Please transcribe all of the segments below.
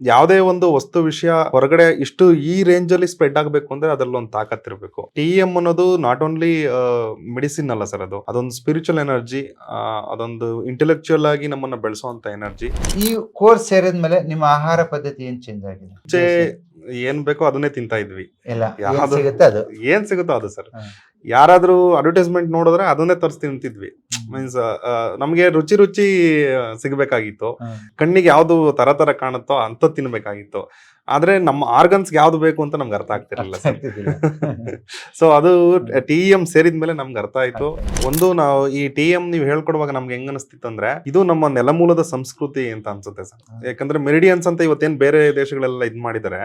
ಯಾವುದೇ ಒಂದು ವಸ್ತು ವಿಷಯ ಹೊರಗಡೆ ಇಷ್ಟು ಈ ರೇಂಜ್ ಅಲ್ಲಿ ಸ್ಪ್ರೆಡ್ ಆಗಬೇಕು ಅಂದ್ರೆ ಅದರಲ್ಲಿ ಒಂದು ತಾಕತ್ ಇರಬೇಕು. ಟಿ ಎಂ ಅನ್ನೋದು ನಾಟ್ ಓನ್ಲಿ ಮೆಡಿಸಿನ್ ಅಲ್ಲ ಸರ್ ಅದು. ಅದೊಂದು ಸ್ಪಿರಿಚುವಲ್ ಎನರ್ಜಿ ಅದೊಂದು ಇಂಟೆಲೆಕ್ಚುಯಲ್ ಆಗಿ ನಮ್ಮನ್ನ ಬೆಳೆಸುವಂತ ಎನರ್ಜಿ ಈ ಕೋರ್ಸ್ ಸೇರಿದ್ಮೇಲೆ ನಿಮ್ಮ ಆಹಾರ ಪದ್ಧತಿ ಏನ್ ಚೇಂಜ್ ಆಗಿದೆ? ಮುಂಚೆ ಏನ್ ಬೇಕೋ ಅದನ್ನೇ ತಿಂತಾ ಇದ್ವಿ. ಎಲ್ಲ ಏನ್ ಯಾವ್ದು- ಸಿಗುತ್ತೆ ಅದು? ಏನ್ ಸಿಗುತ್ತೋ ಅದು ಸರ್. ಯಾರಾದ್ರೂ ಅಡ್ವರ್ಟೈಸ್ಮೆಂಟ್ ನೋಡಿದ್ರೆ ಅದನ್ನೇ ತರಿಸಿ ತಿಂತಿದ್ವಿ ಮೀನ್ಸ್ ನಮ್ಗೆ ರುಚಿ ರುಚಿ ಸಿಗಬೇಕಾಗಿತ್ತು. ಕಣ್ಣಿಗೆ ಯಾವ್ದು ತರ ತರ ಕಾಣುತ್ತೋ ಅಂತ ತಿನ್ಬೇಕಾಗಿತ್ತು. ಆದ್ರೆ ನಮ್ಮ ಆರ್ಗನ್ಸ್ ಯಾವ್ದು ಬೇಕು ಅಂತ ನಮ್ಗೆ ಅರ್ಥ ಆಗ್ತಿರಲಿಲ್ಲ ಆಗ್ತಿದ್ದಿಲ್ಲ. ಸೊ ಅದು ಟಿ ಎಂ ಸೇರಿದ್ಮೇಲೆ ನಮ್ಗೆ ಅರ್ಥ ಆಯ್ತು. ಒಂದು ನಾವು ಈ ಟಿ ಎಂ ನೀವು ಹೇಳ್ಕೊಡುವಾಗ ನಮ್ಗೆ ಹೆಂಗ್ ಅನಿಸ್ತಿತ್ತು ಅಂದ್ರೆ ಇದು ನಮ್ಮ ನೆಲಮೂಲದ ಸಂಸ್ಕೃತಿ ಅಂತ ಅನ್ಸುತ್ತೆ ಸರ್. ಯಾಕಂದ್ರೆ ಮೆರಿಡಿಯನ್ಸ್ ಅಂತ ಇವತ್ತೇನ್ ಬೇರೆ ದೇಶಗಳೆಲ್ಲ ಇದ್ ಮಾಡಿದರೆ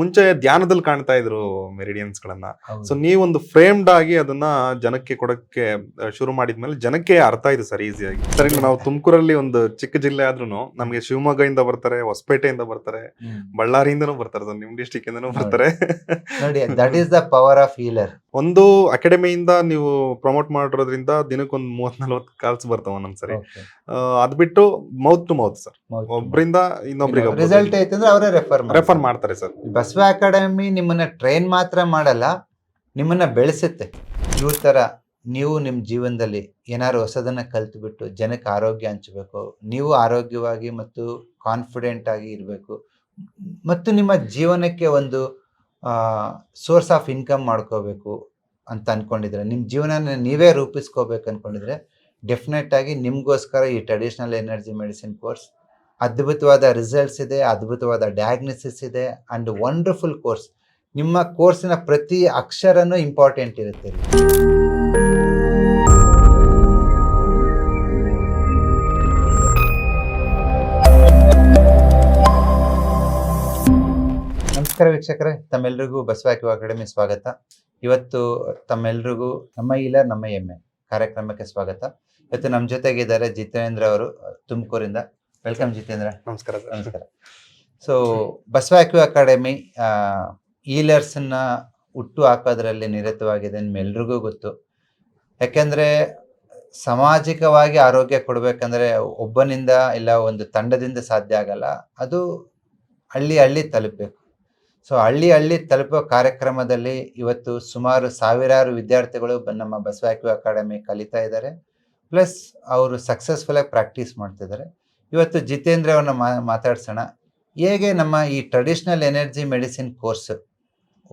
ಮುಂಚೆ ಧ್ಯಾನದಲ್ಲಿ ಕಾಣ್ತಾ ಇದ್ರು ಮೆರಿಡಿಯನ್ಸ್ ಗಳನ್ನ. ಸೊ ನೀವೊಂದು ಫ್ರೇಮ್ಡ್ ಆಗಿ ಅದನ್ನ ಜನಕ್ಕೆ ಕೊಡಕ್ಕೆ ಶುರು ಮಾಡಿದ್ಮೇಲೆ ಜನಕ್ಕೆ ಅರ್ಥ ಆಯ್ತು ಸರ್ ಈಸಿಯಾಗಿ ಸರಿ ನಾವು ತುಮಕೂರಲ್ಲಿ ಒಂದು ಚಿಕ್ಕ ಜಿಲ್ಲೆ ಆದ್ರೂ ನಮ್ಗೆ ಶಿವಮೊಗ್ಗದಿಂದ ಬರ್ತಾರೆ ಹೊಸಪೇಟೆಯಿಂದ ಬರ್ತಾರೆ ಹ್ಮ್. ಬಳ್ಳಾರಿಯಿಂದನೂ ಬರ್ತಾರೆ ಸರ್ ನಿಮ್ ಡಿಸ್ಟಿಕ್ ಇಂದನೂ ಬರ್ತಾರೆ. ನೋಡಿ that is the power of healer ಒಂದು ಅಕಾಡೆಮಿಯಿಂದ ನೀವು ಪ್ರಮೋಟ್ ಮಾಡಿರೋದ್ರಿಂದ ದಿನಕ್ಕೊಂದ್ ಮೂವತ್ ನಲ್ವತ್ ಕಾಲ್ಸ್ ಬರ್ತಾವ ಒಂದೊಂದ್ಸರಿ ಅದ್ ಬಿಟ್ಟು ಮೌತ್ ಟು ಮೌತ್ ಸರ್. ಒಬ್ರಿಂದ ಇನ್ನೊಬ್ರಿಗೆ ರಿಸಲ್ಟ್ ಅಂದ್ರೆ ಅವರೇ ರೆಫರ್ ರೆಫರ್ ಮಾಡ್ತಾರೆ ಸರ್. ಬಸವ ಅಕಾಡೆಮಿ ನಿಮ್ಮನ್ನ ಟ್ರೈನ್ ಮಾತ್ರ ಮಾಡಲ್ಲ ನಿಮ್ಮನ್ನ ಬೆಳೆಸುತ್ತೆ. ಇವ್ರ ತರ ನೀವು ನಿಮ್ಮ ಜೀವನದಲ್ಲಿ ಏನಾದ್ರು ಹೊಸದನ್ನ ಕಲ್ತ್ಬಿಟ್ಟು ಜನಕ್ಕೆ ಆರೋಗ್ಯ ಹಂಚಬೇಕು ನೀವು ಆರೋಗ್ಯವಾಗಿ ಮತ್ತು ಕಾನ್ಫಿಡೆಂಟ್ ಆಗಿ ಇರಬೇಕು ಮತ್ತು ನಿಮ್ಮ ಜೀವನಕ್ಕೆ ಒಂದು ಸೋರ್ಸ್ ಆಫ್ ಇನ್ಕಮ್ ಮಾಡ್ಕೋಬೇಕು ಅಂತ ಅನ್ಕೊಂಡಿದ್ರೆ, ನಿಮ್ಮ ಜೀವನನ ನೀವೇ ರೂಪಿಸ್ಕೋಬೇಕು ಅನ್ಕೊಂಡಿದ್ರೆ ಡೆಫಿನೆಟ್ ಆಗಿ ನಿಮಗೋಸ್ಕರ ಈ ಟ್ರೆಡಿಷನಲ್ ಎನರ್ಜಿ ಮೆಡಿಸಿನ್ ಕೋರ್ಸ್ ಅದ್ಭುತವಾದ ರಿಸಲ್ಟ್ಸ್ ಇದೆ, ಅದ್ಭುತವಾದ ಡಯಾಗ್ನೋಸಿಸ್ ಇದೆ ಅಂಡ್ ವಂಡರ್ಫುಲ್ ಕೋರ್ಸ್ ನಿಮ್ಮ ಕೋರ್ಸಿನ ಪ್ರತಿ ಅಕ್ಷರನೂ ಇಂಪಾರ್ಟೆಂಟ್ ಇರುತ್ತೆ. ನಮಸ್ಕಾರ ವೀಕ್ಷಕರೇ ತಮ್ಮೆಲ್ರಿಗೂ ಬಸವಾಕಿ ಅಕಾಡೆಮಿ ಸ್ವಾಗತ. ಇವತ್ತು ತಮ್ಮೆಲ್ರಿಗೂ ನಮ್ಮ ಇಲ್ಲ ನಮ್ಮ ಹೆಮ್ಮೆ ಕಾರ್ಯಕ್ರಮಕ್ಕೆ ಸ್ವಾಗತ. ಇವತ್ತು ನಮ್ಮ ಜೊತೆಗಿದ್ದಾರೆ ಜಿತೇಂದ್ರ ಅವರು ತುಮಕೂರಿಂದ. ವೆಲ್ಕಮ್ ಜಿತೇಂದ್ರ. ನಮಸ್ಕಾರ ನಮಸ್ಕಾರ. ಸೊ ಬಸವಾಕಿ ಅಕಾಡೆಮಿ ಈಲರ್ಸನ್ನ ಹುಟ್ಟು ಹಾಕೋದ್ರಲ್ಲಿ ನಿರತವಾಗಿದೆ ನಿಮ್ಮೆಲ್ರಿಗೂ ಗೊತ್ತು. ಯಾಕೆಂದ್ರೆ ಸಾಮಾಜಿಕವಾಗಿ ಆರೋಗ್ಯ ಕೊಡಬೇಕಂದ್ರೆ ಒಬ್ಬನಿಂದ ಇಲ್ಲ ಒಂದು ತಂಡದಿಂದ ಸಾಧ್ಯ ಆಗಲ್ಲ. ಅದು ಹಳ್ಳಿ ಹಳ್ಳಿ ತಲುಪಬೇಕು. ಸೊ ಹಳ್ಳಿ ಹಳ್ಳಿ ತಲುಪೋ ಕಾರ್ಯಕ್ರಮದಲ್ಲಿ ಇವತ್ತು ಸುಮಾರು ಸಾವಿರಾರು ವಿದ್ಯಾರ್ಥಿಗಳು ನಮ್ಮ ಬಸವಾಕ್ಯೂ ಅಕಾಡೆಮಿ ಕಲಿತಾ ಇದ್ದಾರೆ. ಪ್ಲಸ್ ಅವರು ಸಕ್ಸಸ್ಫುಲ್ ಆಗಿ ಪ್ರಾಕ್ಟೀಸ್ ಮಾಡ್ತಿದ್ದಾರೆ. ಇವತ್ತು ಜಿತೇಂದ್ರ ಅವ್ರನ್ನ ಮಾತಾಡ್ಸೋಣ. ಹೇಗೆ ನಮ್ಮ ಈ ಟ್ರೆಡಿಷ್ನಲ್ ಎನರ್ಜಿ ಮೆಡಿಸಿನ್ ಕೋರ್ಸ್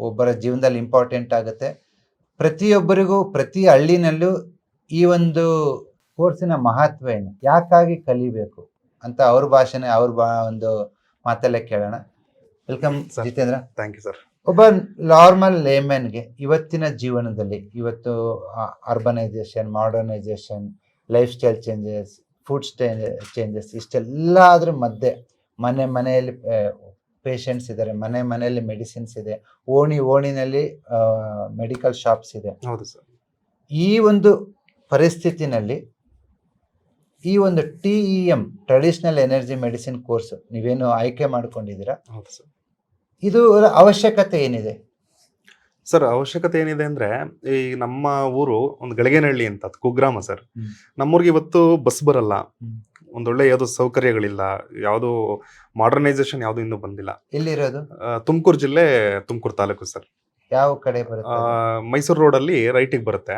ಒಬ್ಬರ ಜೀವನದಲ್ಲಿ ಇಂಪಾರ್ಟೆಂಟ್ ಆಗುತ್ತೆ. ಪ್ರತಿಯೊಬ್ಬರಿಗೂ, ಪ್ರತಿ ಹಳ್ಳಿನಲ್ಲೂ ಈ ಒಂದು ಕೋರ್ಸಿನ ಮಹತ್ವ ಏನು? ಯಾಕಾಗಿ ಕಲಿಬೇಕು ಅಂತ ಅವ್ರ ಭಾಷೆನೇ, ಅವ್ರ ಬಾ ಒಂದು ಮಾತಲ್ಲೇ ಕೇಳೋಣ. Welcome. Jitendra thank you sir ಒಬ್ಬ ನಾರ್ಮಲ್ ಲೇಮನ್ಗೆ ಇವತ್ತಿನ ಜೀವನದಲ್ಲಿ ಇವತ್ತು urbanisation modernisation lifestyle changes food style changes ಇಷ್ಟೆಲ್ಲದ್ರ ಮಧ್ಯೆ ಮನೆ ಮನೆಯಲ್ಲಿ ಪೇಷಂಟ್ಸ್ ಇದ್ದಾರೆ ಮನೆ ಮನೆಯಲ್ಲಿ ಮೆಡಿಸಿನ್ಸ್ ಇದೆ ಓಣಿ ಓಣಿನಲ್ಲಿ ಮೆಡಿಕಲ್ ಶಾಪ್ಸ್ ಇದೆ. ಹೌದು ಸರ್ ಈ ಒಂದು ಪರಿಸ್ಥಿತಿನಲ್ಲಿ ಈ ಒಂದು T E M traditional energy medicine course ನೀವೇನು ಆಯ್ಕೆ ಮಾಡ್ಕೊಂಡಿದ್ದೀರಾ? ಹೌದು ಸರ್ ಇದು ಅವಶ್ಯಕತೆ ಏನಿದೆ? ಸರ್ ಅವಶ್ಯಕತೆ ಏನಿದೆ ಅಂದ್ರೆ ಈ ನಮ್ಮ ಊರು ಒಂದು ಗಳಿಗೆನಹಳ್ಳಿ ಅಂತ ಅದು ಕುಗ್ರಾಮ ಸರ್. ನಮ್ಮೂರಿಗೆ ಇವತ್ತು ಬಸ್ ಬರಲ್ಲ. ಒಂದೊಳ್ಳೆ ಯಾವ್ದು ಸೌಕರ್ಯಗಳಿಲ್ಲ ಯಾವುದು ಮಾಡರ್ನೈಸೇಷನ್ ಯಾವ್ದು ಇನ್ನೂ ಬಂದಿಲ್ಲ. ಎಲ್ಲಿರೋದು? ತುಮಕೂರು ಜಿಲ್ಲೆ ತುಮಕೂರು ತಾಲೂಕು ಸರ್. ಯಾವ ಕಡೆ ಬರುತ್ತೆ ಮೈಸೂರು ರೋಡ್ ಅಲ್ಲಿ ರೈಟಿಗೆ ಬರುತ್ತೆ.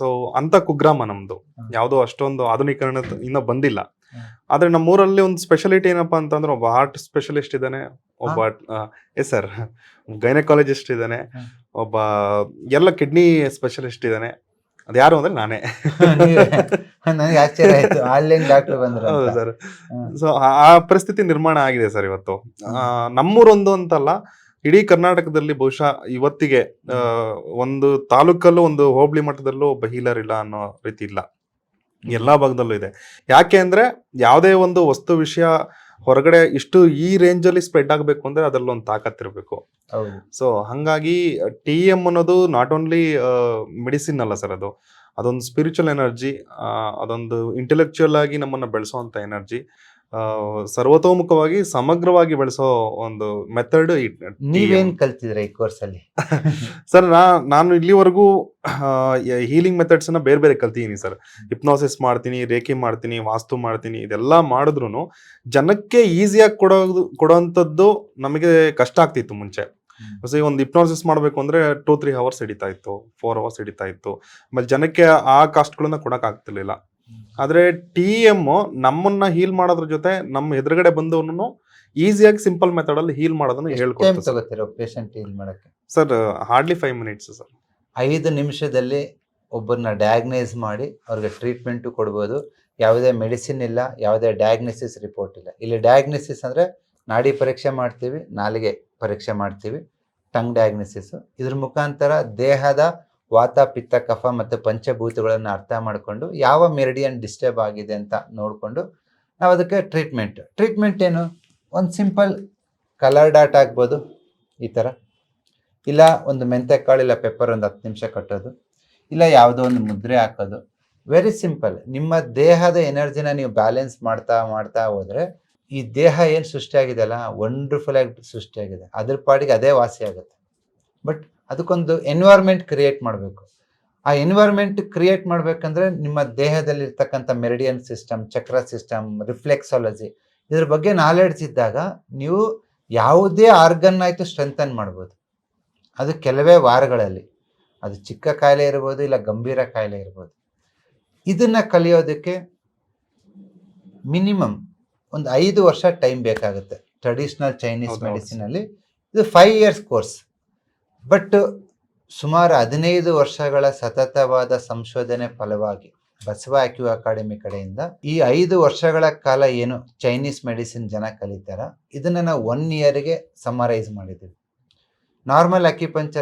ಸೊ ಅಂತ ಕುಗ್ರಾಮ ನಮ್ದು. ಯಾವುದು ಅಷ್ಟೊಂದು ಆಧುನೀಕರಣ ಇನ್ನೂ ಬಂದಿಲ್ಲ. ಆದ್ರೆ ನಮ್ಮೂರಲ್ಲಿ ಒಂದು ಸ್ಪೆಷಾಲಿಟಿ ಏನಪ್ಪಾ ಅಂತಂದ್ರೆ ಒಬ್ಬ ಹಾರ್ಟ್ ಸ್ಪೆಷಲಿಸ್ಟ್ ಇದ್ದಾನೆ ಒಬ್ಬ ಎಸ್ ಸರ್ ಗೈನಕಾಲಜಿಸ್ಟ್ ಇದ್ದಾನೆ ಒಬ್ಬ ಎಲ್ಲ ಕಿಡ್ನಿ ಸ್ಪೆಷಲಿಸ್ಟ್ ಇದ್ದಾನೆ. ಅದ್ಯಾರು ಅಂದ್ರೆ ನಾನೇ? ನನಗೆ ಆಶ್ಚರ್ಯ ಆಯ್ತು. ಆನ್ಲೈನ್ ಡಾಕ್ಟರ್ ಬಂದ್ರು ಹೌದು ಸರ್. ಸೊ ಆ ಪರಿಸ್ಥಿತಿ ನಿರ್ಮಾಣ ಆಗಿದೆ ಸರ್ ಇವತ್ತು. ಆ, ನಮ್ಮೂರೊಂದು ಅಂತಲ್ಲ ಇಡೀ ಕರ್ನಾಟಕದಲ್ಲಿ ಬಹುಶಃ ಇವತ್ತಿಗೆ ಒಂದು ತಾಲೂಕಲ್ಲೂ ಒಂದು ಹೋಬಳಿ ಮಟ್ಟದಲ್ಲೂ ಒಬ್ಬ ಹೀಲರ್ ಇಲ್ಲ ಅನ್ನೋ ರೀತಿ ಇಲ್ಲ. ಎಲ್ಲಾ ಭಾಗದಲ್ಲೂ ಇದೆ. ಯಾಕೆ ಅಂದ್ರೆ ಯಾವುದೇ ಒಂದು ವಸ್ತು ವಿಷಯ ಹೊರಗಡೆ ಇಷ್ಟು ಈ ರೇಂಜ್ ಅಲ್ಲಿ ಸ್ಪ್ರೆಡ್ ಆಗಬೇಕು ಅಂದ್ರೆ ಅದರಲ್ಲೊಂದು ಒಂದು ತಾಕತ್ ಇರಬೇಕು. ಹೌದು. ಸೊ ಹಂಗಾಗಿ ಟಿ ಎಂ ಅನ್ನೋದು ನಾಟ್ ಓನ್ಲಿ ಮೆಡಿಸಿನ್ ಅಲ್ಲ ಸರ್ ಅದು. ಅದೊಂದು ಸ್ಪಿರಿಚುವಲ್ ಎನರ್ಜಿ ಅದೊಂದು ಇಂಟೆಲೆಕ್ಚುಯಲ್ ಆಗಿ ನಮ್ಮನ್ನ ಬೆಳೆಸುವಂತ ಎನರ್ಜಿ ಸರ್ವತೋಮುಖವಾಗಿ ಸಮಗ್ರವಾಗಿ ಬೆಳೆಸೋ ಒಂದು ಮೆಥಡ್ ನೀವೇನ್ ಕಲ್ತಿದ್ರೆ ಈ ಕೋರ್ಸ್ ಅಲ್ಲಿ? ಸರ್ ನಾ ನಾನು ಇಲ್ಲಿವರೆಗೂ ಹೀಲಿಂಗ್ ಮೆಥಡ್ಸ್ನ ಬೇರೆ ಬೇರೆ ಕಲ್ತಿದ್ದೀನಿ ಸರ್ ಹಿಪ್ನೋಸಿಸ್ ಮಾಡ್ತೀನಿ ರೇಖೆ ಮಾಡ್ತೀನಿ ವಾಸ್ತು ಮಾಡ್ತೀನಿ ಇದೆಲ್ಲ ಮಾಡಿದ್ರು ಜನಕ್ಕೆ ಈಸಿಯಾಗಿ ಕೊಡೋದು ಕೊಡೋಂಥದ್ದು ನಮಗೆ ಕಷ್ಟ ಆಗ್ತಿತ್ತು ಮುಂಚೆ. ಸೊ ಒಂದು ಹಿಪ್ನೋಸಿಸ್ ಮಾಡಬೇಕು ಅಂದ್ರೆ ಟೂ ತ್ರೀ ಅವರ್ಸ್ ಹಿಡಿತಾ ಇತ್ತು ಫೋರ್ ಅವರ್ಸ್ ಹಿಡಿತಾ ಇತ್ತು. ಆಮೇಲೆ ಜನಕ್ಕೆ ಆ ಕಾಸ್ಟ್ಗಳನ್ನ ಕೊಡಕ್ ಆಗ್ತಿರ್ಲಿಲ್ಲ. ಆದ್ರೆ ಟಿ ಎಂ ನಮ್ಮನ್ನ ಹೀಲ್ ಮಾಡೋದ್ರ ಜೊತೆ ನಮ್ಮ ಎದುರುಗಡೆ ಬಂದವನು ಈಸಿಯಾಗಿ ಸಿಂಪಲ್ ಮೆಥಡ್ ಅಲ್ಲಿ ಹೀಲ್ ಮಾಡೋದನ್ನ ಹೇಳ್ಕೊಡ್ತೀವಿ ತಗೋತೀರ ಪೇಷಂಟ್ ಹೀಲ್ ಮಾಡಕ್ಕೆ? Sir hardly five minutes sir. ಐದು ನಿಮಿಷದಲ್ಲಿ ಒಬ್ಬರನ್ನ ಡಯಾಗ್ನೈಸ್ ಮಾಡಿ ಅವ್ರಿಗೆ ಟ್ರೀಟ್ಮೆಂಟು ಕೊಡ್ಬೋದು. ಯಾವುದೇ ಮೆಡಿಸಿನ್ ಇಲ್ಲ ಯಾವುದೇ ಡಯಾಗ್ನೋಸಿಸ್ ರಿಪೋರ್ಟ್ ಇಲ್ಲ. ಇಲ್ಲಿ ಡಯಾಗ್ನೋಸಿಸ್ ಅಂದರೆ ನಾಡಿ ಪರೀಕ್ಷೆ ಮಾಡ್ತೀವಿ ನಾಲಿಗೆ ಪರೀಕ್ಷೆ ಮಾಡ್ತೀವಿ ಟಂಗ್ ಡಯಾಗ್ನೋಸಿಸ್ ಇದ್ರ ಮುಖಾಂತರ ದೇಹದ ವಾತ ಪಿತ್ತ ಕಫ ಮತ್ತು ಪಂಚಭೂತಗಳನ್ನು ಅರ್ಥ ಮಾಡಿಕೊಂಡು ಯಾವ ಮೆರಿಡಿಯನ್ ಡಿಸ್ಟರ್ಬ್ ಆಗಿದೆ ಅಂತ ನೋಡಿಕೊಂಡು ನಾವು ಅದಕ್ಕೆ ಟ್ರೀಟ್ಮೆಂಟ್. ಟ್ರೀಟ್ಮೆಂಟ್ ಏನು? ಒಂದು ಸಿಂಪಲ್ ಕಲರ್ ಡಾಟ್ ಆಗ್ಬೋದು ಈ ಥರ. ಇಲ್ಲ ಒಂದು ಮೆಂತೆಕಾಳು, ಇಲ್ಲ ಪೆಪ್ಪರ್ ಒಂದು ಹತ್ತು ನಿಮಿಷ ಕಟ್ಟೋದು. ಇಲ್ಲ ಯಾವುದೋ ಒಂದು ಮುದ್ರೆ ಹಾಕೋದು. ವೆರಿ ಸಿಂಪಲ್ ನಿಮ್ಮ ದೇಹದ ಎನರ್ಜಿನ ನೀವು ಬ್ಯಾಲೆನ್ಸ್ ಮಾಡ್ತಾ ಮಾಡ್ತಾ ಹೋದರೆ ಈ ದೇಹ ಏನು ಸೃಷ್ಟಿಯಾಗಿದೆ ಅಲ್ಲ? ವಂಡರ್ಫುಲ್ ಆಗಿ ಸೃಷ್ಟಿಯಾಗಿದೆ. ಅದ್ರ ಪಾಡಿಗೆ ಅದೇ ವಾಸಿ ಆಗುತ್ತೆ. ಬಟ್ ಅದಕ್ಕೊಂದು ಎನ್ವೈರ್ಮೆಂಟ್ ಕ್ರಿಯೇಟ್ ಮಾಡಬೇಕು. ಆ ಎನ್ವೈರ್ಮೆಂಟ್ ಕ್ರಿಯೇಟ್ ಮಾಡಬೇಕಂದ್ರೆ ನಿಮ್ಮ ದೇಹದಲ್ಲಿರ್ತಕ್ಕಂಥ meridian system chakra system reflexology ಇದ್ರ ಬಗ್ಗೆ ನಾಲೆಡ್ಜ್ ಇದ್ದಾಗ ನೀವು ಯಾವುದೇ ಆರ್ಗನ್ ಆಯಿತು ಸ್ಟ್ರೆಂಥನ್ ಮಾಡ್ಬೋದು. ಅದು ಕೆಲವೇ ವಾರಗಳಲ್ಲಿ. ಅದು ಚಿಕ್ಕ ಕಾಯಿಲೆ ಇರ್ಬೋದು ಇಲ್ಲ ಗಂಭೀರ ಕಾಯಿಲೆ ಇರ್ಬೋದು. ಇದನ್ನ ಕಲಿಯೋದಕ್ಕೆ ಮಿನಿಮಮ್ ಒಂದು ಐದು ವರ್ಷ ಟೈಮ್ ಬೇಕಾಗುತ್ತೆ. ಟ್ರೆಡಿಷನಲ್ ಚೈನೀಸ್ ಹೌದು, ಹೌದು. ಮೆಡಿಸಿನ್ ಅಲ್ಲಿ ಇದು ಫೈವ್ ಇಯರ್ಸ್ ಕೋರ್ಸ್ ಬಟ್ ಸುಮಾರು ಹದಿನೈದು ವರ್ಷಗಳ ಸತತವಾದ ಸಂಶೋಧನೆ ಫಲವಾಗಿ ಬಸವ ಆಕ್ಯೂ ಅಕಾಡೆಮಿ ಕಡೆಯಿಂದ ಈ ಐದು ವರ್ಷಗಳ ಕಾಲ ಏನು ಚೈನೀಸ್ ಮೆಡಿಸಿನ್ ಜನ ಕಲಿತಾರ ಇದನ್ನ ನಾವು ಒನ್ ಇಯರ್ಗೆ ಸಮರೈಸ್ ಮಾಡಿದ್ದೀವಿ ನಾರ್ಮಲ್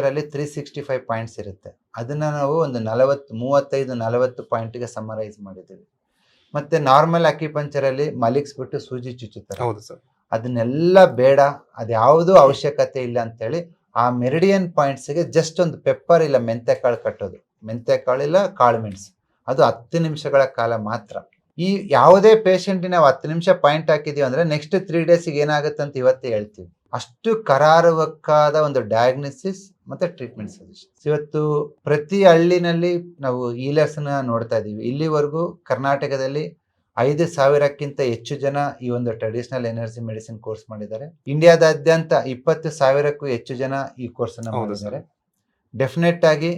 ಅಲ್ಲಿ ತ್ರೀ ಸಿಕ್ಸ್ಟಿ ಫೈವ್ ಪಾಯಿಂಟ್ಸ್ ಇರುತ್ತೆ. ಅದನ್ನ ನಾವು ಒಂದು ನಲವತ್ತು ಮೂವತ್ತೈದು ನಲವತ್ತು ಪಾಯಿಂಟ್ಗೆ ಸಮರೈಸ್ ಮಾಡಿದ್ದೀವಿ ಮತ್ತೆ ನಾರ್ಮಲ್ ಅಲ್ಲಿ ಮಲಗಿಸ್ಬಿಟ್ಟು ಸೂಜಿ ಚುಚ್ಚುತ್ತಾರೆ. ಹೌದು ಸರ್. ಅದನ್ನೆಲ್ಲ ಬೇಡ ಅದ್ಯಾವುದೂ ಅವಶ್ಯಕತೆ ಇಲ್ಲ ಅಂತೇಳಿ ಆ ಮೆರಿಡಿಯನ್ ಪಾಯಿಂಟ್ಸ್ಗೆ ಜಸ್ಟ್ ಒಂದು ಪೆಪ್ಪರ್ ಇಲ್ಲ ಮೆಂತೆ ಕಾಳು ಕಟ್ಟೋದು. ಮೆಂತೆಕಾಳು ಇಲ್ಲ ಕಾಳು ಮೆಣಸು. ಅದು ಹತ್ತು ನಿಮಿಷಗಳ ಕಾಲ ಮಾತ್ರ. ಈ ಯಾವುದೇ ಪೇಷಂಟ್ ನಾವು ಹತ್ತು ನಿಮಿಷ ಪಾಯಿಂಟ್ ಹಾಕಿದೀವಿ ಅಂದ್ರೆ ನೆಕ್ಸ್ಟ್ ತ್ರೀ ಡೇಸಿಗೆ ಏನಾಗುತ್ತೆ ಅಂತ ಇವತ್ತೇ ಹೇಳ್ತೀವಿ. ಅಷ್ಟು ಕರಾರುವಕ್ಕಾದ ಒಂದು ಡಯಾಗ್ನೋಸಿಸ್ ಮತ್ತೆ ಟ್ರೀಟ್ಮೆಂಟ್ ಸಜೆಷನ್ ಇವತ್ತು ಪ್ರತಿ ಹಳ್ಳಿನಲ್ಲಿ ನಾವು ಈಲರ್ಸ್ನ ನೋಡ್ತಾ ಇದ್ದೀವಿ ಇಲ್ಲಿವರೆಗೂ ಕರ್ನಾಟಕದಲ್ಲಿ ಐದು ಸಾವಿರಕ್ಕಿಂತ ಹೆಚ್ಚು ಜನ ಈ ಒಂದು ಟ್ರೆಡಿಷನಲ್ ಎನರ್ಜಿ ಮೆಡಿಸಿನ್ ಕೋರ್ಸ್ ಮಾಡಿದ್ದಾರೆ. ಇಂಡಿಯಾದಾದ್ಯಂತ ಇಪ್ಪತ್ತು ಸಾವಿರಕ್ಕೂ ಹೆಚ್ಚು ಜನ ಈ ಕೋರ್ಸ್ ಅನ್ನು ಮಾಡಿದ್ದಾರೆ. ಡೆಫಿನೆಟ್ ಆಗಿ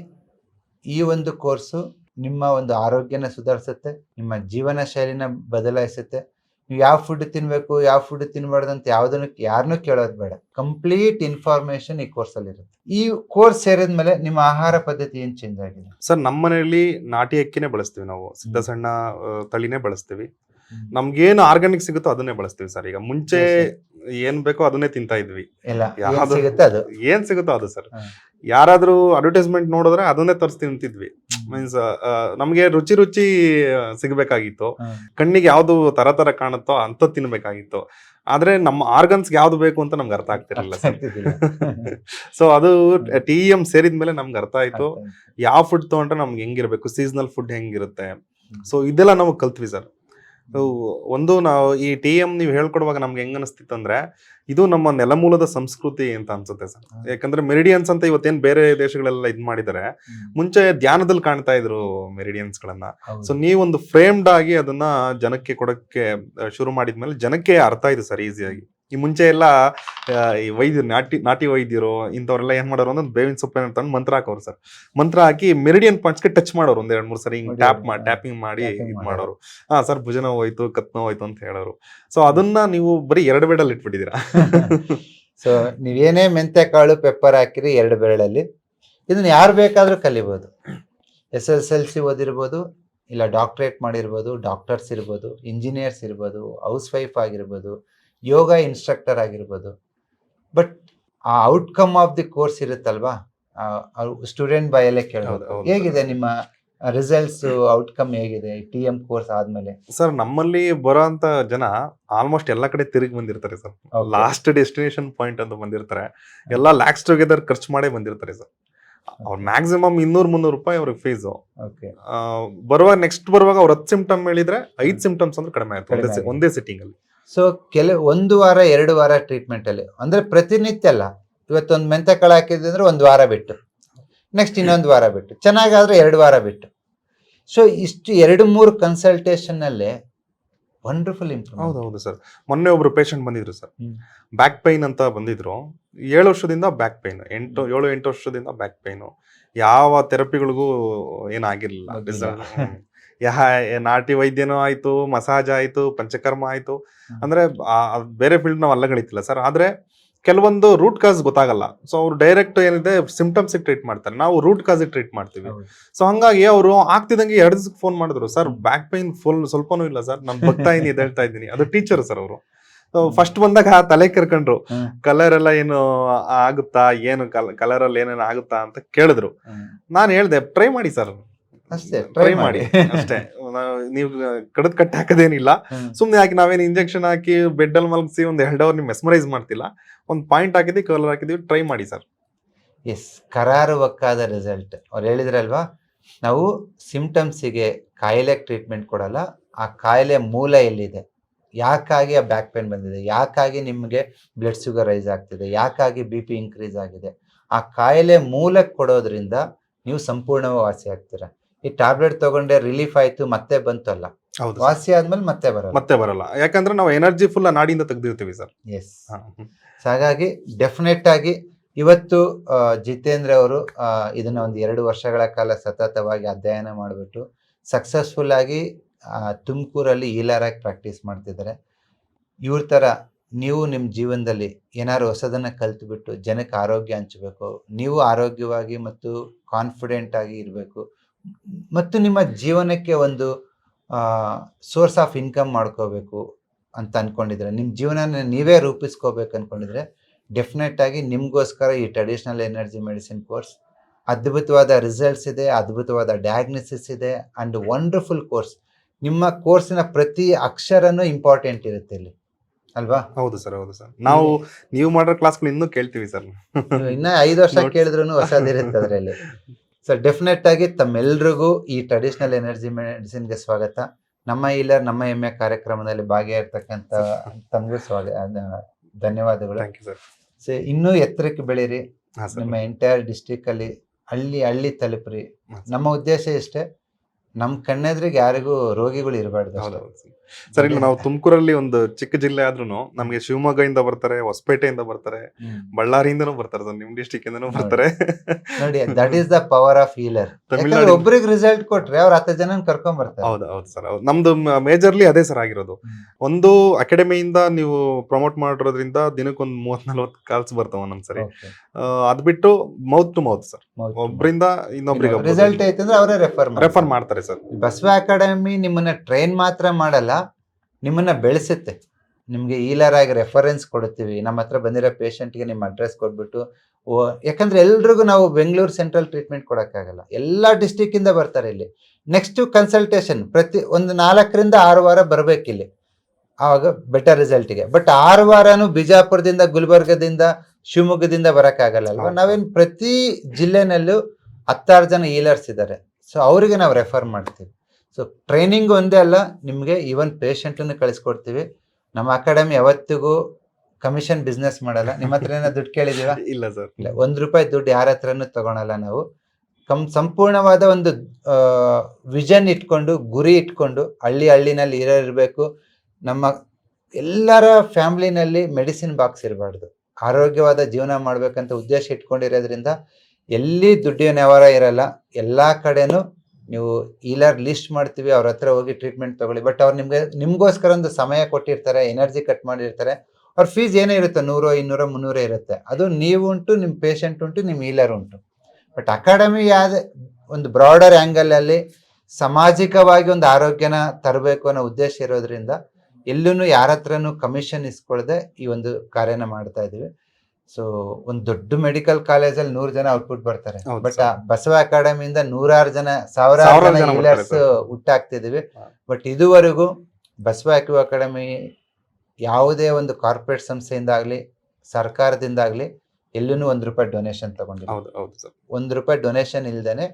ಈ ಒಂದು ಕೋರ್ಸು ನಿಮ್ಮ ಒಂದು ಆರೋಗ್ಯನ ಸುಧಾರಿಸುತ್ತೆ ನಿಮ್ಮ ಜೀವನ ಶೈಲಿನ ಬದಲಾಯಿಸುತ್ತೆ ಯಾವ ಫುಡ್ ತಿನ್ಬೇಕು ಯಾವ ಫುಡ್ ತಿನ್ಬಾರ್ದು ಅಂತ ಯಾವ್ದನ್ನು ಯಾರನ್ನೂ ಕೇಳೋದು ಬೇಡ. ಕಂಪ್ಲೀಟ್ ಇನ್ಫಾರ್ಮೇಶನ್ ಈ ಕೋರ್ಸ್ ಅಲ್ಲಿ ಇರುತ್ತೆ. ಈ ಕೋರ್ಸ್ ಸೇರಿದ್ಮೇಲೆ ನಿಮ್ಮ ಆಹಾರ ಪದ್ಧತಿ ಏನ್ ಚೇಂಜ್ ಆಗಿದೆ? ಸರ್ ನಮ್ಮ ಮನೆಯಲ್ಲಿ ನಾಟಿ ಅಕ್ಕಿನೇ ಬಳಸ್ತೀವಿ ನಾವು. ಸಿದ್ಧ ಸಣ್ಣ ತಳಿನೇ ಬಳಸ್ತೀವಿ. ನಮ್ಗೇನು ಆರ್ಗಾನಿಕ್ ಸಿಗುತ್ತೋ ಅದನ್ನೇ ಬಳಸ್ತೀವಿ ಸರ್. ಈಗ ಮುಂಚೆ ಏನ್ ಬೇಕೋ ಅದನ್ನೇ ತಿಂತಾ ಇದ್ವಿ. ಏನ್ ಸಿಗುತ್ತೆ ಅದು? ಸರ್. ಯಾರಾದ್ರೂ ಅಡ್ವರ್ಟೈಸ್ಮೆಂಟ್ ನೋಡಿದ್ರೆ ಅದನ್ನೇ ತರಿಸಿ ತಿಂತಿದ್ವಿ ಮೀನ್ಸ್ ನಮ್ಗೆ ರುಚಿ ರುಚಿ ಸಿಗಬೇಕಾಗಿತ್ತು. ಕಣ್ಣಿಗೆ ಯಾವ್ದು ತರ ತರ ಕಾಣುತ್ತೋ ಅಂತ ತಿನ್ಬೇಕಾಗಿತ್ತು. ಆದ್ರೆ ನಮ್ಮ ಆರ್ಗನ್ಸ್ ಯಾವ್ದು ಬೇಕು ಅಂತ ನಮ್ಗೆ ಅರ್ಥ ಆಗ್ತಿರಲಿಲ್ಲ. ಸೊ ಅದು ಟಿ ಎಂ ಸೇರಿದ್ಮೇಲೆ ನಮ್ಗೆ ಅರ್ಥ ಆಯ್ತು. ಯಾವ ಫುಡ್ ತಗೊಂಡ್ರೆ ನಮ್ಗೆ ಹೆಂಗಿರ್ಬೇಕು? ಸೀಸನಲ್ ಫುಡ್ ಹೆಂಗಿರುತ್ತೆ? ಸೊ ಇದೆಲ್ಲ ನಾವು ಕಲ್ತ್ವಿ ಸರ್. ಒಂದು ನಾವು ಈ ಟಿ ಎಂ ನೀವು ಹೇಳ್ಕೊಡುವಾಗ ನಮ್ಗೆ ಹೆಂಗ್ ಅನಿಸ್ತಿತ್ತು ಅಂದ್ರೆ ಇದು ನಮ್ಮ ನೆಲಮೂಲದ ಸಂಸ್ಕೃತಿ ಅಂತ ಅನ್ಸುತ್ತೆ ಸರ್. ಯಾಕಂದ್ರೆ ಮೆರಿಡಿಯನ್ಸ್ ಅಂತ ಇವತ್ತೇನ್ ಬೇರೆ ದೇಶಗಳೆಲ್ಲ ಇದ್ ಮಾಡಿದ್ದಾರೆ ಮುಂಚೆ ಧ್ಯಾನದಲ್ಲಿ ಕಾಣ್ತಾ ಇದ್ರು ಮೆರಿಡಿಯನ್ಸ್ ಗಳನ್ನ. ಸೊ ನೀವೊಂದು ಫ್ರೇಮ್ಡ್ ಆಗಿ ಅದನ್ನ ಜನಕ್ಕೆ ಕೊಡಕ್ಕೆ ಶುರು ಮಾಡಿದ್ಮೇಲೆ ಜನಕ್ಕೆ ಅರ್ಥ ಇದೆ ಸರ್ ಈಸಿಯಾಗಿ. ಈ ಮುಂಚೆ ಎಲ್ಲ ಈ ವೈದ್ಯರು ನಾಟಿ ನಾಟಿ ವೈದ್ಯರು ಇಂಥವ್ರೆಲ್ಲ ಏನ್ ಮಾಡೋರು ಅಂದ್ರೆ ಬೇವಿನ ಸೊಪ್ಪು ತಂದು ಮಂತ್ರ ಹಾಕೋರು ಸರ್. ಮಂತ್ರ ಹಾಕಿ ಮೆರಿಡಿಯನ್ ಪಾಯಿಂಟ್ಸ್ಗೆ ಟಚ್ ಮಾಡೋರು ಒಂದ್ ಎರಡ್ ಮೂರ್ ಸರಿ ಹಿಂಗ್ ಟ್ಯಾಪ್ ಮಾಡಿ ಟ್ಯಾಪಿಂಗ್ ಮಾಡಿ ಇದ್ ಮಾಡೋರು. ಮಾಡೋರು. ಹಾ ಸರ್ ಭುಜನ ಹೋಯ್ತು ಕತ್ನ ಹೋಯ್ತು ಅಂತ ಹೇಳೋರು. ಸೊ ಅದನ್ನ ನೀವು ಬರೀ ಎರಡು ಬೇಡಲ್ಲಿ ಇಟ್ಬಿಟ್ಟಿದ್ದೀರಾ? ಸೊ ನೀವೇನೇ ಮೆಂತ್ಯ ಕಾಳು ಪೆಪ್ಪರ್ ಹಾಕಿರಿ ಎರಡು ಬೆರಳಲ್ಲಿ. ಇದನ್ನ ಯಾರು ಬೇಕಾದ್ರೂ ಕಲಿಬೋದು. ಎಸ್ ಎಸ್ ಎಲ್ ಸಿ ಓದಿರ್ಬೋದು ಇಲ್ಲ ಡಾಕ್ಟ್ರೇಟ್ ಮಾಡಿರ್ಬೋದು ಡಾಕ್ಟರ್ಸ್ ಇರ್ಬೋದು ಇಂಜಿನಿಯರ್ಸ್ ಇರ್ಬೋದು ಹೌಸ್ ವೈಫ್ ಆಗಿರ್ಬೋದು ಯೋಗ ಇನ್ಸ್ಟ್ರಕ್ಟರ್ ಆಗಿರ್ಬೋದು. ಬಟ್ ಆ ಔಟ್ಕಮ್ ಆಫ್ ದಿ ಕೋರ್ಸ್ ಇರುತ್ತಲ್ವಾ? ಸ್ಟೂಡೆಂಟ್ ಬಾಯಲ್ಲೇ ಕೇಳೋದು ಹೇಗಿದೆ ನಿಮ್ಮ ರಿಸಲ್ಟ್ಸ್ ಔಟ್ಕಮ್ ಹೇಗಿದೆ? ಟಿ ಎಂ ಕೋರ್ಸ್ ಆದ್ಮೇಲೆ? ಸರ್ ನಮ್ಮಲ್ಲಿ ಬರೋಂತ ಜನ ಆಲ್ಮೋಸ್ಟ್ ಎಲ್ಲ ಕಡೆ ತಿರುಗಿ ಬಂದಿರ್ತಾರೆ ಸರ್. ಲಾಸ್ಟ್ ಡೆಸ್ಟಿನೇಷನ್ ಪಾಯಿಂಟ್ ಅಂತ ಬಂದಿರ್ತಾರೆ. ಎಲ್ಲ ಲ್ಯಾಕ್ಸ್ ಟುಗೆದರ್ ಖರ್ಚು ಮಾಡೇ ಬಂದಿರ್ತಾರೆ ಸರ್. ಅವ್ರ ಮ್ಯಾಕ್ಸಿಮಮ್ ಇನ್ನೂರ್ ಮುನ್ನೂರು ರೂಪಾಯಿ ಅವ್ರಿಗೆ ಫೀಸು ಓಕೆ ಬರುವಾಗ ನೆಕ್ಸ್ಟ್ ಬರುವಾಗ ಅವ್ರ ಹತ್ತು ಸಿಂಪ್ಟಮ್ ಹೇಳಿದ್ರೆ ಐದು ಸಿಂಪ್ಟಮ್ಸ್ ಅಂದ್ರೆ ಕಡಿಮೆ ಆಯ್ತು. ಒಂದೇ ಸಿಟ್ಟಿಂಗ್ ಅಲ್ಲಿ. ಸೊ ಕೆಲ ಒಂದು ವಾರ ಎರಡು ವಾರ ಟ್ರೀಟ್ಮೆಂಟ್ ಅಲ್ಲಿ. ಅಂದ್ರೆ ಪ್ರತಿನಿತ್ಯ ಅಲ್ಲ. ಇವತ್ತೊಂದು ಮೆಂತೆ ಕಾಳು ಹಾಕಿದ್ವಿ ಅಂದ್ರೆ ಒಂದು ವಾರ ಬಿಟ್ಟು. ನೆಕ್ಸ್ಟ್ ಇನ್ನೊಂದು ವಾರ ಬಿಟ್ಟು. ಚೆನ್ನಾಗಾದರೆ ಎರಡು ವಾರ ಬಿಟ್ಟು. ಸೊ ಇಷ್ಟು ಎರಡು ಮೂರು ಕನ್ಸಲ್ಟೇಷನ್ ವಂಡರ್ಫುಲ್ ವಂಡರ್ಫುಲ್ ಹೌದು ಹೌದು ಸರ್. ಮೊನ್ನೆ ಒಬ್ರು ಪೇಷಂಟ್ ಬಂದಿದ್ರು ಸರ್. ಬ್ಯಾಕ್ ಪೈನ್ ಅಂತ ಬಂದಿದ್ರು. ಏಳು ವರ್ಷದಿಂದ ಬ್ಯಾಕ್ ಪೈನ್ ಎಂಟು ಏಳು ಎಂಟು ವರ್ಷದಿಂದ ಬ್ಯಾಕ್ ಪೈನು ಯಾವ ಥೆರಪಿಗಳಿಗೂ ಏನಾಗಿರಲಿಲ್ಲ ಯಾ ನಾಟಿ ವೈದ್ಯನೂ ಆಯ್ತು ಮಸಾಜ್ ಆಯ್ತು ಪಂಚಕರ್ಮ ಆಯ್ತು. ಅಂದ್ರೆ ಬೇರೆ ಫೀಲ್ಡ್ ನಾವು ಅಲ್ಲಗಳಿತಿಲ್ಲ ಸರ್. ಆದ್ರೆ ಕೆಲವೊಂದು ರೂಟ್ ಕಾಸ್ ಗೊತ್ತಾಗಲ್ಲ. ಸೊ ಅವ್ರು ಡೈರೆಕ್ಟ್ ಏನಿದೆ ಸಿಂಪ್ಟಮ್ಸ್ ಟ್ರೀಟ್ ಮಾಡ್ತಾರೆ. ನಾವು ರೂಟ್ ಕಾಸ್ ಟ್ರೀಟ್ ಮಾಡ್ತೀವಿ. ಸೊ ಹಂಗಾಗಿ ಅವರು ಆಗ್ತಿದಂಗೆ ಎರಡು ದಿವಸಕ್ಕೆ ಫೋನ್ ಮಾಡಿದ್ರು. ಸರ್ ಬ್ಯಾಕ್ ಪೈನ್ ಫುಲ್ ಸ್ವಲ್ಪನೂ ಇಲ್ಲ ಸರ್. ನಾನು ಬರ್ತಾ ಇದೀನಿ ಹೇಳ್ತಾ ಇದ್ದೀನಿ. ಅದು ಟೀಚರ್ ಸರ್ ಅವರು. ಫಸ್ಟ್ ಬಂದಾಗ ತಲೆ ಕರ್ಕೊಂಡ್ರು. ಕಲರ್ ಎಲ್ಲ ಏನು ಆಗುತ್ತಾ? ಏನು ಕಲರ್ ಅಲ್ಲಿ ಏನೇನು ಆಗುತ್ತಾ? ಅಂತ ಕೇಳಿದ್ರು. ನಾನು ಹೇಳ್ದೆ ಟ್ರೈ ಮಾಡಿ ಸರ್. ಅಷ್ಟೇ ಟ್ರೈ ಮಾಡಿ. ಅಷ್ಟೇ. ನಾವು- ಕಡದ್ ಕಟ್ಟಿ ಹಾಕೋದೇನಿಲ್ಲ. ಸುಮ್ಮನೆ ಹಾಕಿ ನಾವೇನು ಇಂಜೆಕ್ಷನ್ ಹಾಕಿ ಬೆಡ್ ಅಲ್ಲಿ ಮಲಗಿಸಿ ಒಂದು ಎರಡು ಅವರ್ ನೀವು ಮೆಸ್ಮರೈಸ್ ಮಾಡ್ತಿಲ್ಲ. ಒಂದು ಪಾಯಿಂಟ್ ಹಾಕಿದ್ವಿ ಕಲರ್ ಹಾಕಿದ್ವಿ ಟ್ರೈ ಮಾಡಿ ಸರ್. ಎಸ್ ಕರಾರುವಕ್ಕಾದ ರಿಸಲ್ಟ್ ಅವ್ರು ಹೇಳಿದ್ರಲ್ವಾ? ನಾವು ಸಿಂಪ್ಟಮ್ಸಿಗೆ ಕಾಯಿಲೆ ಟ್ರೀಟ್ಮೆಂಟ್ ಕೊಡಲ್ಲ. ಆ ಕಾಯಿಲೆ ಮೂಲ ಎಲ್ಲಿದೆ? ಯಾಕಾಗಿ ಆ ಬ್ಯಾಕ್ ಪೇನ್ ಬಂದಿದೆ? ಯಾಕಾಗಿ ನಿಮಗೆ ಬ್ಲಡ್ ಶುಗರ್ ರೈಸ್ ಆಗ್ತಿದೆ? ಯಾಕಾಗಿ ಬಿ ಪಿ ಇನ್ಕ್ರೀಸ್ ಆಗಿದೆ? ಆ ಕಾಯಿಲೆ ಮೂಲಕ್ಕೆ ಕೊಡೋದ್ರಿಂದ ನೀವು ಸಂಪೂರ್ಣವಾಗಿ ವಾಸಿ ಆಗ್ತೀರಾ? ಈ ಟ್ಯಾಬ್ಲೆಟ್ ತಗೊಂಡೆ ರಿಲೀಫ್ ಆಯ್ತು ಮತ್ತೆ ಬಂತು ಅಲ್ಲ ಹೌದು. ವಾಸಿ ಆದ್ಮೇಲೆ ಮತ್ತೆ ಬರಲ್ಲ. ಮತ್ತೆ ಬರಲ್ಲ. ಯಾಕಂದ್ರೆ ನಾವು ಎನರ್ಜಿ ಫುಲ್ ನಾಡಿಯಿಂದ ತೆಗೆದಿರ್ತೀವಿ ಸರ್. ಎಸ್ ಹಾಗಾಗಿ ಡೆಫಿನೆಟ್ ಆಗಿ ಇವತ್ತು ಜಿತೇಂದ್ರ ಅವರು ಇದನ್ನ ಒಂದು ಎರಡು ವರ್ಷಗಳ ಕಾಲ ಸತತವಾಗಿ ಅಧ್ಯಯನ ಮಾಡಿಬಿಟ್ಟು ಸಕ್ಸಸ್ಫುಲ್ ಆಗಿ ತುಮಕೂರಲ್ಲಿ ಈಲಾರಾಗಿ ಪ್ರಾಕ್ಟೀಸ್ ಮಾಡ್ತಿದ್ದಾರೆ. ಇವ್ರ ಥರ ನೀವು ನಿಮ್ಮ ಜೀವನದಲ್ಲಿ ಏನಾದ್ರು ಹೊಸದನ್ನ ಕಲ್ತುಬಿಟ್ಟು ಜನಕ್ಕೆ ಆರೋಗ್ಯ ಹಂಚಬೇಕು ನೀವು ಆರೋಗ್ಯವಾಗಿ ಮತ್ತು ಕಾನ್ಫಿಡೆಂಟ್ ಆಗಿ ಇರಬೇಕು ಮತ್ತು ನಿಮ್ಮ ಜೀವನಕ್ಕೆ ಒಂದು ಸೋರ್ಸ್ ಆಫ್ ಇನ್ಕಮ್ ಮಾಡ್ಕೋಬೇಕು ಅಂತ ಅನ್ಕೊಂಡಿದ್ರೆ ನಿಮ್ಮ ಜೀವನನ ನೀವೇ ರೂಪಿಸ್ಕೋಬೇಕು ಅಂದ್ಕೊಂಡಿದ್ರೆ ಡೆಫಿನೆಟ್ ಆಗಿ ನಿಮಗೋಸ್ಕರ ಈ ಟ್ರೆಡಿಷನಲ್ ಎನರ್ಜಿ ಮೆಡಿಸಿನ್ ಕೋರ್ಸ್ ಅದ್ಭುತವಾದ ರಿಸಲ್ಟ್ಸ್ ಇದೆ ಅದ್ಭುತವಾದ ಡಯಾಗ್ನೋಸಿಸ್ ಇದೆ ಅಂಡ್ ವಂಡರ್ಫುಲ್ ಕೋರ್ಸ್ ನಿಮ್ಮ ಕೋರ್ಸಿನ ಪ್ರತಿ ಅಕ್ಷರನೂ ಇಂಪಾರ್ಟೆಂಟ್ ಇರುತ್ತೆ ಇಲ್ಲಿ. ಅಲ್ವಾ? ಹೌದು ಸರ್ ಹೌದು ಸರ್. ನಾವು ನೀವು ಮಾಡೋ ಕ್ಲಾಸ್ಗಳು ಇನ್ನೂ ಕೇಳ್ತೀವಿ ಸರ್. ಇನ್ನ ಐದು ವರ್ಷ. ಕೇಳಿದ್ರು ಹೊಸದಿರುತ್ತೆ ಅದರಲ್ಲಿ. ಸೊ ಡೆಫಿನೆಟ್ ಆಗಿ ತಮ್ಮೆಲ್ರಿಗೂ ಈ ಟ್ರೆಡಿಷನಲ್ ಎನರ್ಜಿ ಮೆಡಿಸಿನ್ಗೆ ಸ್ವಾಗತ. ನಮ್ಮ ಇಲ್ಲರ್ ನಮ್ಮ ಹೆಮ್ಮೆ ಕಾರ್ಯಕ್ರಮದಲ್ಲಿ ಭಾಗಿಯಾಗಿರ್ತಕ್ಕಂಥ ತಮಗೂ ಸ್ವಾಗತ ಧನ್ಯವಾದಗಳು. ಸರ್ ಸೊ ಇನ್ನೂ ಎತ್ತರಕ್ಕೆ ಬೆಳೀರಿ. ನಿಮ್ಮ ಎಂಟೈರ್ ಡಿಸ್ಟಿಕ್ ಅಲ್ಲಿ ಹಳ್ಳಿ ಹಳ್ಳಿ ತಲುಪ್ರಿ. ನಮ್ಮ ಉದ್ದೇಶ ಇಷ್ಟೇ ನಮ್ಮ ಕಣ್ಣೆದ್ರಿಗೆ ಯಾರಿಗೂ ರೋಗಿಗಳು ಇರಬಾರ್ದು ಸರ್. ಇಲ್ಲ ನಾವು ತುಮಕೂರಲ್ಲಿ ಒಂದು ಚಿಕ್ಕ ಜಿಲ್ಲೆ ಆದ್ರೂ ನಮಗೆ ಶಿವಮೊಗ್ಗದಿಂದ ಬರ್ತಾರೆ ಹೊಸಪೇಟೆಯಿಂದ ಬರ್ತಾರೆ ಬಳ್ಳಾರಿಯಿಂದನೂ ಬರ್ತಾರೆ ಸರ್ ನಿಮ್ ಡಿಸ್ಟಿಕ್ ಇಂದನೂ ಬರ್ತಾರೆ. ನೋಡಿ that is the power of healer ಒಬ್ರಿಗೆ ರಿಸಲ್ಟ್ ಕೊಟ್ರೆ ಅವ್ರ ಹತ್ತು ಜನ ಕರ್ಕೊಂಡ್ ಬರ್ತಾರೆ. ಹೌದು ಹೌದು ಸರ್ ಹೌದು. ನಮ್ದು ಮೇಜರ್ಲಿ ಅದೇ ಸರ್ ಆಗಿರೋದು. ಒಂದು ಅಕಾಡೆಮಿಯಿಂದ ನೀವು ಪ್ರಮೋಟ್ ಮಾಡಿರೋದ್ರಿಂದ ದಿನಕ್ಕೊಂದು ಮೂವತ್ ನಲ್ವತ್ತು ಕಾಲ್ಸ್ ಬರ್ತಾವ ಒಂದೊಂದ್ಸರಿ ಅದ್ ಬಿಟ್ಟು ಮೌತ್ ಟು ಮೌತ್ ಸರ್. ಒಬ್ರಿಂದ ಇನ್ನೊಬ್ರಿಗೆ ರಿಸಲ್ಟ್ ಐತೆ ಅಂದ್ರೆ ಅವರೇ ರೆಫರ್ ರೆಫರ್ ಮಾಡ್ತಾರೆ ಸರ್. ಬಸವ ಅಕಾಡೆಮಿ ನಿಮ್ಮನ್ನ ಟ್ರೈನ್ ಮಾತ್ರ ಮಾಡಲ್ಲ. ನಿಮ್ಮನ್ನ ಬೆಳೆಸುತ್ತೆ. ನಿಮಗೆ ಈಲರ್ ಆಗಿ ರೆಫರೆನ್ಸ್ ಕೊಡ್ತೀವಿ. ನಮ್ಮ ಹತ್ರ ಬಂದಿರೋ ಪೇಷಂಟ್ಗೆ ನಿಮ್ಮ ಅಡ್ರೆಸ್ ಕೊಟ್ಬಿಟ್ಟು ಓ ಯಾಕಂದರೆ ಎಲ್ರಿಗೂ ನಾವು ಬೆಂಗಳೂರು ಸೆಂಟ್ರಲ್ ಟ್ರೀಟ್ಮೆಂಟ್ ಕೊಡೋಕ್ಕಾಗಲ್ಲ. ಎಲ್ಲ ಡಿಸ್ಟಿಕ್ಕಿಂದ ಬರ್ತಾರೆ ಇಲ್ಲಿ. ನೆಕ್ಸ್ಟು ಕನ್ಸಲ್ಟೇಷನ್ ಪ್ರತಿ ಒಂದು ನಾಲ್ಕರಿಂದ ಆರು ವಾರ ಬರಬೇಕಿಲ್ಲಿ ಆವಾಗ ಬೆಟರ್ ರಿಸಲ್ಟಿಗೆ ಬಟ್ ಆರು ವಾರನೂ ಬಿಜಾಪುರದಿಂದ ಗುಲ್ಬರ್ಗದಿಂದ ಶಿವಮೊಗ್ಗದಿಂದ ಬರೋಕ್ಕಾಗಲ್ಲ ಅಲ್ವಾ? ನಾವೇನು ಪ್ರತಿ ಜಿಲ್ಲೆನಲ್ಲೂ ಹತ್ತಾರು ಜನ ಈಲರ್ಸ್ ಇದ್ದಾರೆ ಸೊ ಅವರಿಗೆ ನಾವು ರೆಫರ್ ಮಾಡ್ತೀವಿ. ಸೊ ಟ್ರೈನಿಂಗ್ ಒಂದೇ ಅಲ್ಲ ನಿಮಗೆ ಈವನ್ ಪೇಷಂಟನ್ನು ಕಳಿಸ್ಕೊಡ್ತೀವಿ. ನಮ್ಮ ಅಕಾಡೆಮಿ ಯಾವತ್ತಿಗೂ ಕಮಿಷನ್ ಬಿಸ್ನೆಸ್ ಮಾಡಲ್ಲ. ನಿಮ್ಮ ಹತ್ರ ಏನೋ ದುಡ್ಡು ಕೇಳಿದೀವ ಇಲ್ಲ ಸರ್. ಇಲ್ಲ ಒಂದು ರೂಪಾಯಿ ದುಡ್ಡು ಯಾರ ಹತ್ರನೂ ತಗೊಳಲ್ಲ ನಾವು. ಕಂ ಸಂಪೂರ್ಣವಾದ ಒಂದು ವಿಷನ್ ಇಟ್ಕೊಂಡು ಗುರಿ ಇಟ್ಕೊಂಡು ಹಳ್ಳಿ ಹಳ್ಳಿನಲ್ಲಿ ಇರೋ ಇರಬೇಕು ನಮ್ಮ ಎಲ್ಲರ ಫ್ಯಾಮ್ಲಿನಲ್ಲಿ ಮೆಡಿಸಿನ್ ಬಾಕ್ಸ್ ಇರಬಾರ್ದು. ಆರೋಗ್ಯವಾದ ಜೀವನ ಮಾಡಬೇಕಂತ ಉದ್ದೇಶ ಇಟ್ಕೊಂಡಿರೋದ್ರಿಂದ ಎಲ್ಲಿ ದುಡ್ಡಿನ ವ್ಯವಹಾರ ಇರಲ್ಲ ಎಲ್ಲ ಕಡೆನೂ ನೀವು ಈಲರ್ ಲಿಸ್ಟ್ ಮಾಡ್ತೀವಿ, ಅವ್ರ ಹತ್ರ ಹೋಗಿ ಟ್ರೀಟ್ಮೆಂಟ್ ತಗೊಳ್ಳಿ. ಬಟ್ ಅವ್ರು ನಿಮಗೆ, ನಿಮಗೋಸ್ಕರ ಒಂದು ಸಮಯ ಕೊಟ್ಟಿರ್ತಾರೆ ಎನರ್ಜಿ ಕಟ್ ಮಾಡಿರ್ತಾರೆ. ಅವ್ರ ಫೀಸ್ ಏನೇ ಇರುತ್ತೆ, ನೂರು, ಇನ್ನೂರ, ಮುನ್ನೂರ ಇರುತ್ತೆ. ಅದು ನೀವು ಉಂಟು ನಿಮ್ಮ ಪೇಷಂಟ್ ಉಂಟು ನಿಮ್ಮ ಈಲರ್ ಉಂಟು. ಬಟ್ ಅಕಾಡೆಮಿ ಯಾವ್ದು, ಒಂದು ಬ್ರಾಡರ್ ಆ್ಯಂಗಲಲ್ಲಿ ಸಾಮಾಜಿಕವಾಗಿ ಒಂದು ಆರೋಗ್ಯನ ತರಬೇಕು ಅನ್ನೋ ಉದ್ದೇಶ ಇರೋದ್ರಿಂದ ಎಲ್ಲೂ ಯಾರ ಹತ್ರನೂ ಕಮಿಷನ್ ಇಸ್ಕೊಳ್ದೆ ಈ ಒಂದು ಕಾರ್ಯನ ಮಾಡ್ತಾ ಇದೀವಿ ಸೊ ಒಂದು ದೊಡ್ಡ ಮೆಡಿಕಲ್ ಕಾಲೇಜಲ್ಲಿ ನೂರು ಜನ ಔಟ್ಪುಟ್ ಬರ್ತಾರೆ ಬಟ್. ಬಸವ ಅಕಾಡೆಮಿಯಿಂದ ನೂರಾರು ಜನ ಸಾವಿರಾರು ಜನ. ಹುಟ್ಟಾಕ್ತಿದೀವಿ ಹಾ. ಬಟ್ ಇದುವರೆಗೂ ಬಸವ ಅಕ್ಯೂ ಅಕಾಡೆಮಿ ಯಾವುದೇ ಒಂದು ಕಾರ್ಪೊರೇಟ್ ಸಂಸ್ಥೆಯಿಂದ ಆಗಲಿ ಸರ್ಕಾರದಿಂದ ಆಗಲಿ ಎಲ್ಲೂ ಒಂದು ರೂಪಾಯಿ ಡೊನೇಷನ್ ತಗೊಂಡಿಲ್ಲ ಒಂದು ರೂಪಾಯಿ ಡೊನೇಷನ್ ಇಲ್ದೇನೆ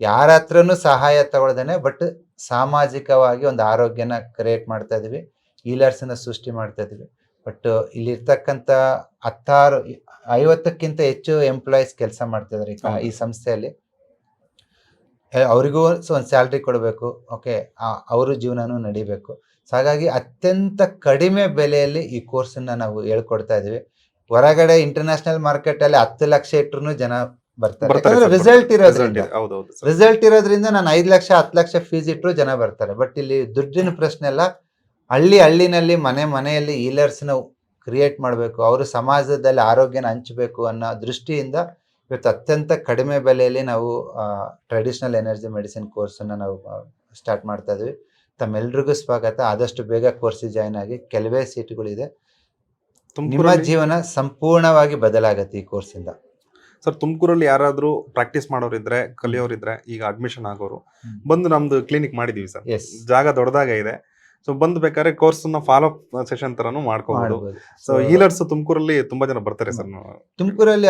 ಯಾರ ಹತ್ರನೂ ಸಹಾಯ ತಗೊಳ್ದೇನೆ ಬಟ್ ಸಾಮಾಜಿಕವಾಗಿ ಒಂದು ಆರೋಗ್ಯನ ಕ್ರಿಯೇಟ್ ಮಾಡ್ತಾ ಇದೀವಿ ಅನ್ನ ಸೃಷ್ಟಿ ಮಾಡ್ತಾ ಇದ್ವಿ ಬಟ್ ಇಲ್ಲಿರ್ತಕ್ಕಂಥ ಹತ್ತಾರು ಐವತ್ತಕ್ಕಿಂತ ಹೆಚ್ಚು ಎಂಪ್ಲಾಯೀಸ್ ಕೆಲಸ ಮಾಡ್ತಾ ಇದಾರೆ ಈ ಸಂಸ್ಥೆಯಲ್ಲಿ. ಅವರಿಗೂ ಒಂದು ಸ್ಯಾಲ್ರಿ ಕೊಡಬೇಕು. ಓಕೆ ಅವರ ಜೀವನನೂ ನಡಿಬೇಕು. ಸೊ ಹಾಗಾಗಿ ಅತ್ಯಂತ ಕಡಿಮೆ ಬೆಲೆಯಲ್ಲಿ ಈ ಕೋರ್ಸನ್ನ ನಾವು ಹೇಳ್ಕೊಡ್ತಾ ಇದೀವಿ ಹೊರಗಡೆ ಇಂಟರ್ನ್ಯಾಷನಲ್ ಮಾರ್ಕೆಟ್ ಅಲ್ಲಿ ಹತ್ತು ಲಕ್ಷ ಇಟ್ಟರು ಜನ ಬರ್ತಾರೆ. ರಿಸಲ್ಟ್ ಇರೋದ್ರಿಂದ. ರಿಸಲ್ಟ್ ಇರೋದ್ರಿಂದ ನಾನು ಐದು ಲಕ್ಷ ಹತ್ತು ಲಕ್ಷ ಫೀಸ್ ಇಟ್ಟರು ಜನ ಬರ್ತಾರೆ. ಬಟ್ ಇಲ್ಲಿ ದುಡ್ಡಿನ ಪ್ರಶ್ನೆ ಎಲ್ಲ ಹಳ್ಳಿ ಹಳ್ಳಿನಲ್ಲಿ ಮನೆ ಮನೆಯಲ್ಲಿ ನ ಕ್ರಿಯೇಟ್ ಮಾಡಬೇಕು ಅವರು ಸಮಾಜದಲ್ಲಿ ಆರೋಗ್ಯನ ಹಂಚಬೇಕು ಅನ್ನೋ ದೃಷ್ಟಿಯಿಂದ ಇವತ್ತು ಅತ್ಯಂತ ಕಡಿಮೆ ಬೆಲೆಯಲ್ಲಿ ನಾವು ಟ್ರೆಡಿಷನಲ್ ಎನರ್ಜಿ ಮೆಡಿಸಿನ್ ಕೋರ್ಸನ್ನು ನಾವು ಸ್ಟಾರ್ಟ್ ಮಾಡ್ತಾ ಇದ್ವಿ. ತಮ್ಮೆಲ್ರಿಗೂ ಸ್ವಾಗತ. ಆದಷ್ಟು ಬೇಗ ಕೋರ್ಸಿಗೆ ಜಾಯ್ನ್ ಆಗಿ ಕೆಲವೇ ಸೀಟ್ಗಳಿದೆ. ನಿಮ್ಮ ಜೀವನ ಸಂಪೂರ್ಣವಾಗಿ ಬದಲಾಗತ್ತೆ ಈ ಕೋರ್ಸಿಂದ ಸರ್ ತುಮಕೂರಲ್ಲಿ ಯಾರಾದರೂ ಪ್ರಾಕ್ಟೀಸ್ ಮಾಡೋರಿದ್ರೆ ಕಲಿಯೋರಿದ್ರೆ ಈಗ ಅಡ್ಮಿಷನ್ ಆಗೋರು ಬಂದು ನಮ್ದು ಕ್ಲಿನಿಕ್ ಮಾಡಿದೀವಿ ಸರ್. ಎಸ್ ಜಾಗ ದೊಡ್ಡದಾಗ ಇದೆ. ಸೊ ಬಂದ್ ಬೇಕಾದ್ರೆ ಕೋರ್ಸ್ನ ಫಾಲೋ ಅಪ್ ಸೆಷನ್ ತರಾನು ಮಾಡ್ಕೋಬಹುದು ಸೊ ಹೀಲರ್ಸ್ ತುಮಕೂರಲ್ಲಿ ತುಂಬಾ ಜನ ಬರ್ತಾರೆ ಸರ್ ತುಮಕೂರಲ್ಲಿ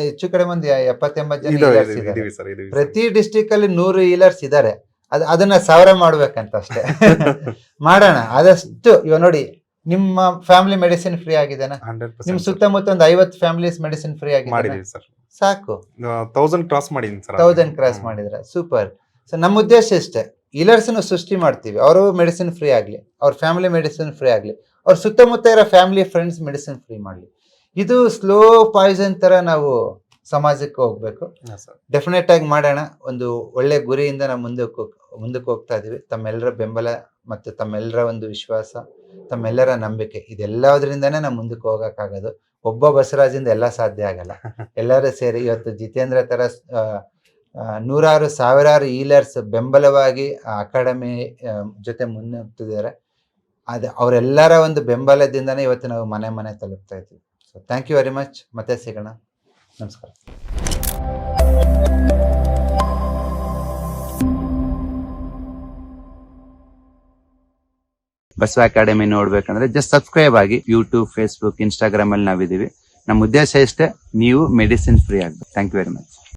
ಹೆಚ್ಚು ಕಡೆ ಒಂದು ಎಪ್ಪತ್ತೆಂಬತ್ತು ಜನ ಪ್ರತಿ ಡಿಸ್ಟಿಕ್ ಅಲ್ಲಿ ನೂರು ಹೀಲರ್ಸ್ ಇದಾರೆ ಅದ್ ಅದನ್ನ ಸಾವಿರ ಮಾಡ್ಬೇಕಂತ ಅಷ್ಟೇ ಮಾಡೋಣ. ಆದಷ್ಟು ಇವಾಗ ನೋಡಿ ನಿಮ್ಮ ಫ್ಯಾಮಿಲಿ ಮೆಡಿಸಿನ್ ಫ್ರೀ ಆಗಿದೆನಾ? ನಿಮ್ ಸುತ್ತಮುತ್ತ ಒಂದು ಐವತ್ತು ಫ್ಯಾಮಿಲೀಸ್ ಮೆಡಿಸಿನ್ ಫ್ರೀ ಆಗಿದೆ ಸಾಕು. ತೌಸಂಡ್ ಕ್ರಾಸ್ ಮಾಡಿದೀನಿ ಸರ್. ತೌಸಂಡ್ ಕ್ರಾಸ್ ಮಾಡಿದ್ರೆ? ಸೂಪರ್ ಸೊ ನಮ್ಮ ಉದ್ದೇಶ ಇಷ್ಟೇ. Healers ಸೃಷ್ಟಿ ಮಾಡ್ತೀವಿ. ಅವರು ಮೆಡಿಸಿನ್ ಫ್ರೀ ಆಗಲಿ ಅವ್ರ ಫ್ಯಾಮಿಲಿ ಮೆಡಿಸಿನ್ ಫ್ರೀ ಆಗಲಿ ಅವ್ರ ಸುತ್ತಮುತ್ತ ಇರೋ ಫ್ಯಾಮಿಲಿ ಫ್ರೆಂಡ್ಸ್ ಮೆಡಿಸಿನ್ ಫ್ರೀ ಮಾಡಲಿ. ಇದು ಸ್ಲೋ ಪಾಯ್ಸನ್ ತರ ನಾವು ಸಮಾಜಕ್ಕೆ ಹೋಗ್ಬೇಕು. ಡೆಫಿನೆಟ್ ಆಗಿ ಮಾಡೋಣ. ಒಂದು ಒಳ್ಳೆ ಗುರಿಯಿಂದ ನಾವು ಮುಂದಕ್ಕೆ ಮುಂದಕ್ಕೆ ಹೋಗ್ತಾ ಇದೀವಿ. ತಮ್ಮೆಲ್ಲರ ಬೆಂಬಲ ಮತ್ತು ತಮ್ಮೆಲ್ಲರ ಒಂದು ವಿಶ್ವಾಸ ತಮ್ಮೆಲ್ಲರ ನಂಬಿಕೆ ಇದೆಲ್ಲದರಿಂದನೇ ನಾವು ಮುಂದಕ್ಕೆ ಹೋಗೋಕ್ಕಾಗೋದು. ಒಬ್ಬ ಬಸವರಾಜಿಂದ ಎಲ್ಲ ಸಾಧ್ಯ ಆಗಲ್ಲ. ಎಲ್ಲರೂ ಸೇರಿ ಇವತ್ತು ಜಿತೇಂದ್ರ ಆ, ನೂರಾರು ಸಾವಿರಾರು ಈಲರ್ಸ್ ಬೆಂಬಲವಾಗಿ ಅಕಾಡೆಮಿ ಜೊತೆ ಮುನ್ನುಗ್ತಿದ್ದಾರೆ ಅದು, ಅವರೆಲ್ಲರ ಒಂದು ಬೆಂಬಲದಿಂದನೇ ಇವತ್ತು ನಾವು ಮನೆ ಮನೆ ತಲುಪ್ತಾ ಇದ್ದೀವಿ. So thank you very much ಮತ್ತೆ ಸಿಗೋಣ. ನಮಸ್ಕಾರ. ಬಸವ ಅಕಾಡೆಮಿ ನೋಡ್ಬೇಕಂದ್ರೆ ಜಸ್ಟ್ ಸಬ್ಸ್ಕ್ರೈಬ್ ಆಗಿ ಯೂಟ್ಯೂಬ್ ಫೇಸ್ಬುಕ್ ಇನ್ಸ್ಟಾಗ್ರಾಮ್ ಅಲ್ಲಿ ನಾವಿದೀವಿ ನಮ್ಮ ಉದ್ದೇಶ ಇಷ್ಟೇ, ನೀವು ಮೆಡಿಸಿನ್ ಫ್ರೀ ಆಗ್ಬೇಕು. Thank you very much